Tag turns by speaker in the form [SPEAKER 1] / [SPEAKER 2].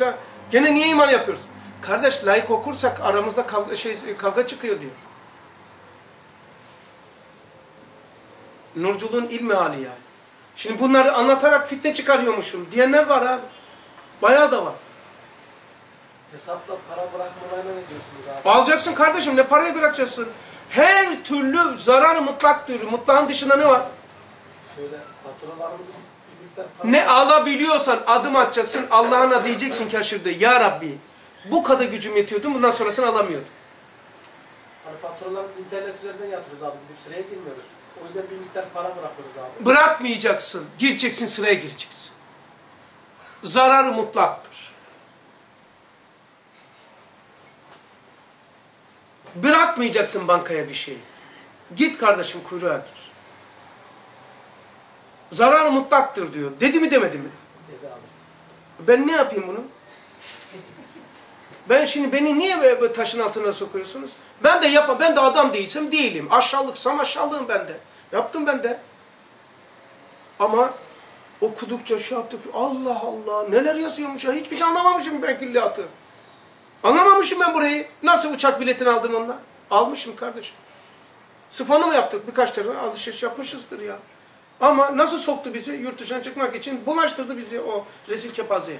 [SPEAKER 1] La, gene niye iman yapıyoruz? Kardeş layık okursak aramızda kavga, şey, kavga çıkıyor diyor. Nurculuğun ilmi hali yani. Şimdi bunları anlatarak fitne çıkarıyormuşum diyenler var abi. Bayağı da var.
[SPEAKER 2] Hesapla para bırakmalarına ne diyorsunuz abi?
[SPEAKER 1] Alacaksın kardeşim ne parayı bırakacaksın. Her türlü zararı mutlak diyor. Mutlağın dışında ne var?
[SPEAKER 2] Şöyle faturalarımızı.
[SPEAKER 1] Ne alabiliyorsan adım atacaksın. Allah'ına diyeceksin ki aşırıda ya Rabbi bu kadar gücüm yetiyordu bundan sonrasını alamıyordum.
[SPEAKER 2] Hani faturalarımızı internet üzerinden yatırıyoruz abi. Gidip sıraya girmiyoruz. O yüzden bir miktar para bırakıyoruz abi.
[SPEAKER 1] Bırakmayacaksın. Gireceksin sıraya gireceksin. Zararı mutlaktır. Bırakmayacaksın bankaya bir şey. Git kardeşim kuyruğa gir. Zararı mutlaktır diyor. Dedi mi demedi mi?
[SPEAKER 2] Dedi abi.
[SPEAKER 1] Ben ne yapayım bunu? Ben şimdi beni niye böyle taşın altına sokuyorsunuz? Ben de yapma, ben de adam değilsem değilim. Aşağılıksam aşağılığım ben de. Yaptım ben de. Ama okudukça şey yaptık. Allah Allah neler yazıyormuş ya. Hiçbir şey anlamamışım ben külliyatı. Anlamamışım ben burayı. Nasıl uçak biletini aldım onunla? Almışım kardeşim. Sıfanı mı yaptık? Birkaç tane alışveriş yapmışızdır ya. Ama nasıl soktu bizi yurt dışına çıkmak için? Bulaştırdı bizi o rezil kepazeye.